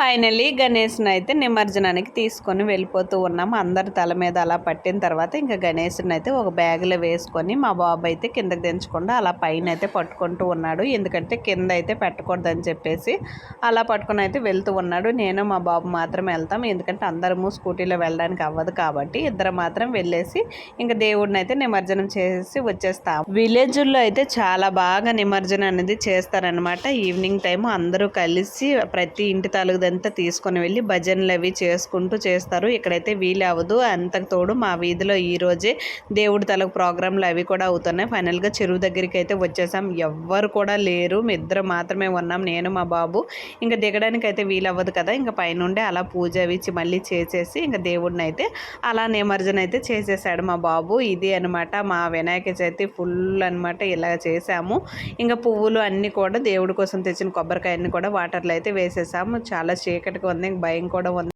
Finally గణేష్ని అయితే నిమజ్జనానికి తీసుకొని వెళ్ళిపోతూ ఉన్నాము అందరు తల మీద అలా పట్టిన తర్వాత ఇంకా గణేష్ని అయితే ఒక బ్యాగ్లో వేసుకొని మా బాబు అయితే కిందకి దించకుండా అలా పైన అయితే పట్టుకుంటూ ఉన్నాడు. ఎందుకంటే కింద అయితే పెట్టకూడదని చెప్పేసి అలా పట్టుకొని అయితే వెళ్తూ ఉన్నాడు. నేను మా బాబు మాత్రం వెళ్తాం. ఎందుకంటే అందరము స్కూటీలో వెళ్ళడానికి అవ్వదు కాబట్టి ఇద్దరు మాత్రం వెళ్ళేసి ఇంకా దేవుడిని అయితే నిమజ్జనం చేసి వచ్చేస్తాం విలేజ్లో అయితే చాలా బాగా నిమజ్జనం అనేది చేస్తారనమాట ఈవినింగ్ టైం అందరూ కలిసి ప్రతి ఇంటి తాలూదంతా తీసుకొని వెళ్ళి భజనలు అవి చేసుకుంటూ చేస్తారు. ఇక్కడైతే వీలు అవ్వదు. అంతకు తోడు మా వీధిలో ఈ రోజే దేవుడి తలకు ప్రోగ్రాంలు అవి కూడా అవుతున్నాయి. ఫైనల్గా చెరువు దగ్గరికి అయితే వచ్చేసాం. ఎవ్వరు కూడా లేరు. ఇద్దరు మాత్రమే ఉన్నాం. నేను మా బాబు. ఇంకా దిగడానికి అయితే వీలు అవ్వదు కదా. ఇంకా పైనుండే అలా పూజ అవి మళ్ళీ చేసేసి ఇంకా దేవుడిని అయితే అలా నిమజ్జన అయితే చేసేసాడు మా బాబు. ఇది అనమాట మా వినాయక చవితి ఫుల్ అనమాట ఇలా చేసాము. ఇంకా పువ్వులు అన్నీ కూడా దేవుడి కోసం తెచ్చిన కొబ్బరికాయన్ని కూడా వాటర్లో అయితే వేసేసాము. చాలా చీకటిగా ఉంది భయం కూడా ఉంది.